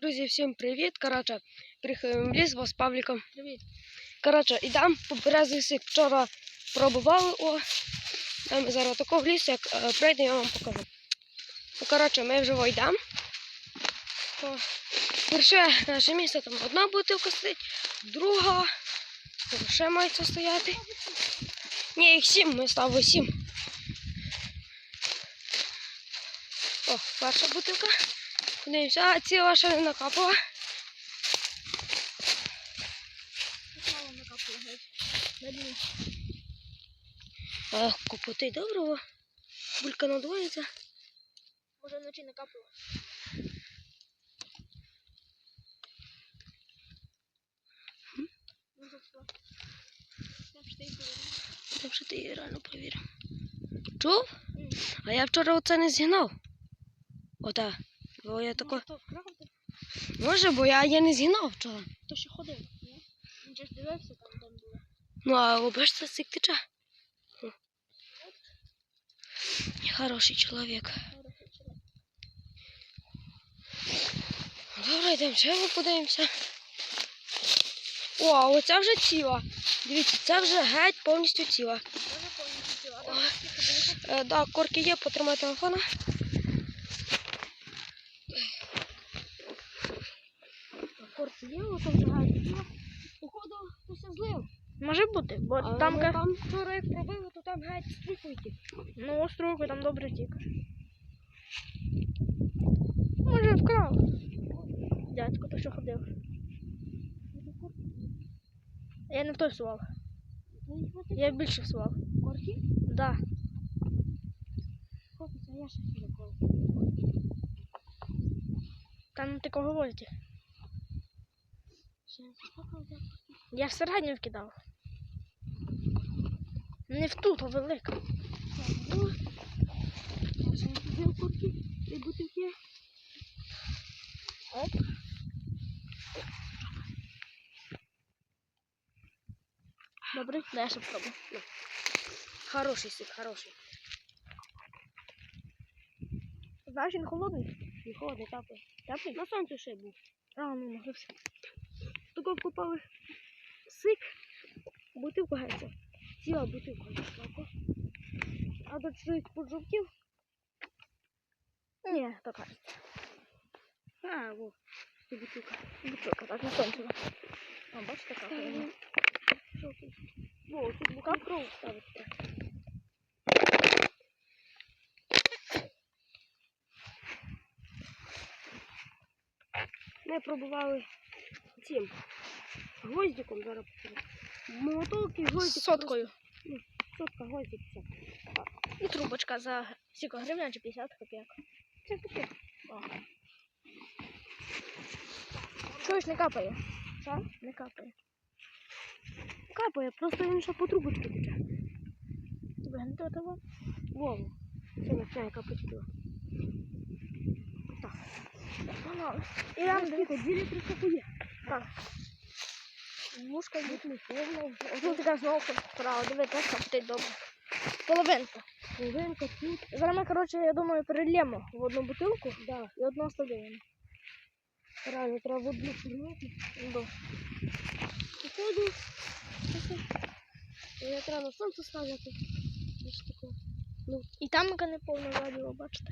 Друзі, всім привіт. Коротше, приїхали в ліс з Павліком. Привіт. Коротше, ідемо по березний. Вчора пробували. О, ми зараз тако в ліс, як е, прийде, я вам покажу. Ну, коротше, ми вже йдемо. О, Перше наше місце там одна бутилка стоїть, друга. Там ще мається стояти. Ні, їх сім, ми ставили сім. О, перша бутилка. Подивимося, а ціла ще не накапала. Мало накапало геть. А, купити доброго. Булька надвоїться. Може вночі накапало. Ну, то що? Ти. Там що ти її реально перевірив. Чув? А я вчора оце не зігнав. Ота. Бо я тако. Може, то? Може, бо я, я не зігнав вчора. То ще ходив, ні? Він же ж дивився там, там було. Ну, а обачте сик тече. Хороший чоловік. Добре, йдемо ще ми подивимося. О, а оця вже ціла. Дивіться, це вже геть повністю ціла. Повністю ціла. Так. Е, корки є, потримай телефона. Вже геть ціла. Походу, хтось злив. Може бути, бо А там, ми там вчора як пробили, то там геть стрікуйте. ну, остройку там добре тікаш. Може вкрав. Дядько, то що ходив. Я не в той сував. Я більше сував. Корки? Да. Хлопець, а я ще сюди коло. Там ти кого возите? Ще не спокав, де? Я в середню вкидав. Не в ту, то велика. Ну. Оп. Добре, дай я ще спробую. Хороший сик, хороший. Знаєш, він холодний. Не холодний, теплий. Теплий? На сонці ще був. А, ну може все. Тако вкопали сик, бутилку геть. Ціла бутилка. тако. А тут щось поджовтів. Ні, кажеться. А, во, бутилка. Бутилка, так на сонці. А, бачите, така. Що тут? Во, тут бука кров ставиться. Ми пробували цим гвоздиком зараз. Молоток і гвоздик. Соткою. просто- Сотка гвоздик все. І трубочка за скільки гривень чи 50 копійок. Це таке. Чогось не капає. Що? Не капає. Капає, просто він ще по трубочку тече. Вигнути того. Вову. Це починає капати туди. Так. І дивіться. дивіться, дві літри соку. Так. Вушка йдуть не повно. Ось така знову справа. Дивіться, як капотить добре. Половинка. Половинка тут. Зараз ми, коротше, я думаю, перельємо в одну бутилку Да. і одну оставляємо. Реально, треба в одну фірмати. Да. Походу. Я треба сонце таке. Ну, І там не повна радіо, бачите.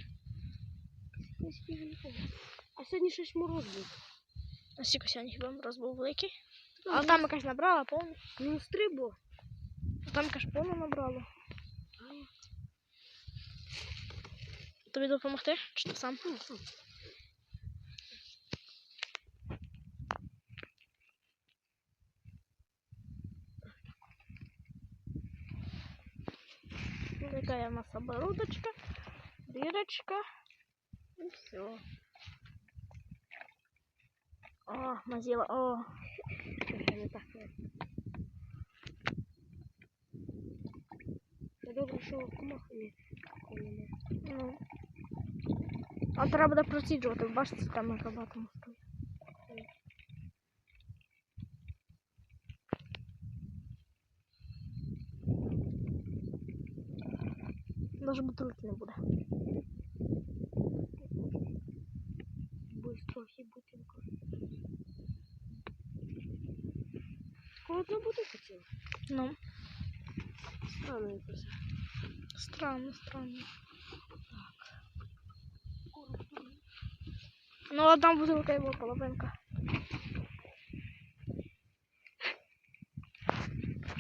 А сьогодні щось мороз був. А сьогодні хіба мороз був великий. Ну, А там якась набрала повну. Ну, стрибо. А там якась повну набрала. Тобі допомогти? Чи ти сам? Ну. Такая у нас оборудочка, дырочка. И все. О, мазила. О, не так. Це добре, що комах не не- ну. А треба буде проціджувати, бачите, там яка багато стоїть. Даже бутилки не буде. Быстро. Ось і Холодно буде хотіла. Ну, Странно якось. странно, странно. Ну, одна бутилка і була половинка.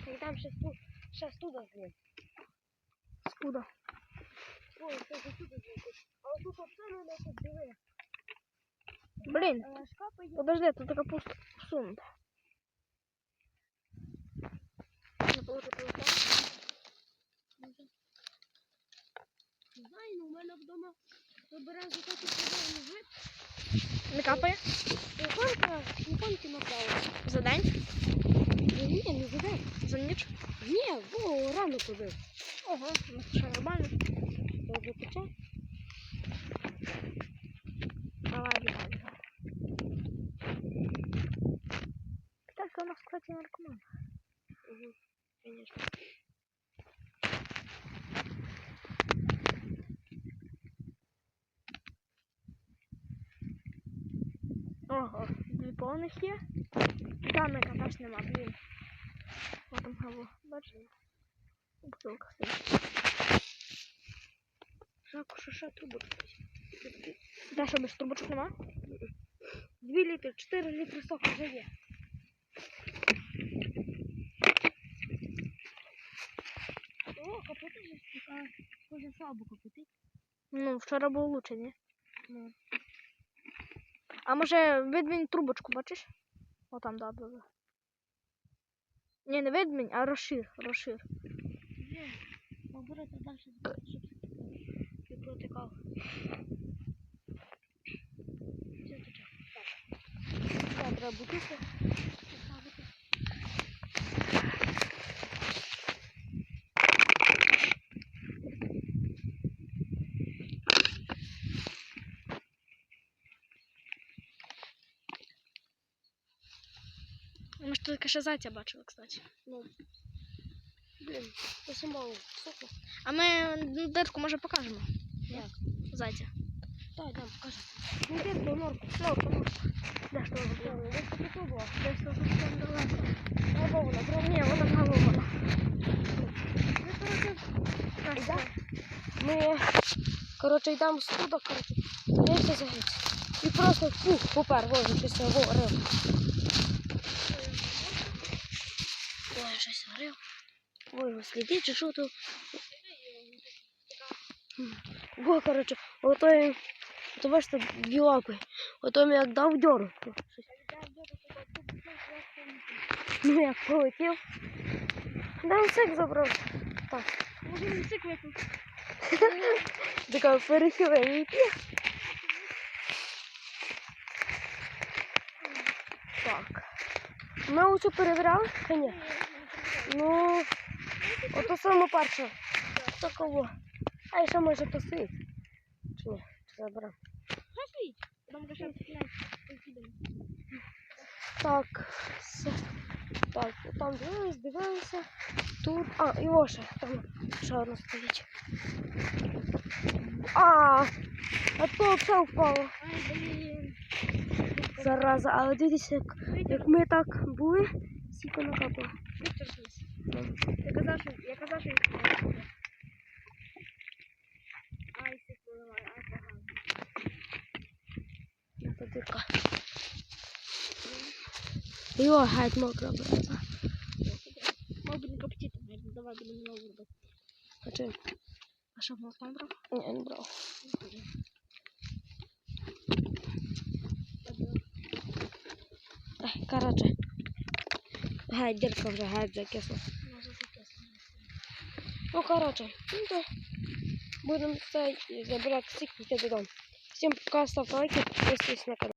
І там ще сту, ще студа злив. Скуда? Ой, це вже студа злив. А тут оце не тут диви. Блін, Е, Шкапи є. подожди, тут така пуста всунута. Не знаю, у мене вдома вибираю за такі проблеми жити. Не капає? Телефонка, телефонки направо. За день? Ні, не задай. За ніч? Ні, бо рано купив. Ого, ну що нормально. Тобі пече? Давай, бігай. Так, у нас, кстати, наркоман. Угу, звісно. Ого, дві повних є. Там яка теж нема, блін. О, там гаво. Бачиш? Бутилка стоїть. Жалко, що ще трубу Де що без трубочок нема? 2 літри, 4 літри соку вже є. О, капоти вже. Кожен сабу капоти. Ну, вчора було лучше, ні? Ну. А може видмінь трубочку, бачиш? О, там, да, да, да. Ні, не видмінь, а розшир, розшир. Ні, поберете далі, щоб не протикав. Все треба бутилку тільки ще зайця бачили, кстати. Ну. Блін, ще мало соку. А ми дирку може покажемо. Як? Зайця. Дай, дам, покажи. Ну, де твою норку? Норку, норку. Де ж Що, того? Десь тобі то було. Десь тут там далеко. Або прям Ні, вона голована. Ми, коротше, Йде? Ми, коротше, йдемо з туди, коротше, дивимося за геть. І просто фух, попер, вон, щось я говорив. Ой, щось говорив. Ой, сліди, чи що то? Во, коротше, ото я, ото бачите, лапи. Ото мені як дав дьору. Ну як полетів. Дай сик забрав. Так. Може цик випив. Така перехилення. Так. Ми оцю перевіряли? Ні. Ну, ото саме перше. Такого. А і ще може посить. Чи ні? Чи підемо. Так. все. Так, там дивились, дивилися. Тут. А, і ще. Там ще одна стоїть. А, а то все впало. Зараза, але дивіться, як, як ми так були, скільки накапало. Витерпілися. Я казав, що я казав, що їх не Ай, сик виливає, ай, погано. Яка дірка. Йо, геть мокра брата. Мав би не коптіти, навіть, давай будемо знову робити. А чим? А що, мав там брав? Ні, не брав. Ай, коротше. Геть, дірка вже геть закисла. Закисно. Ну, будемо це забирати всіх йти додому. Всім пока, ставьте лайки, подписывайтесь на канал.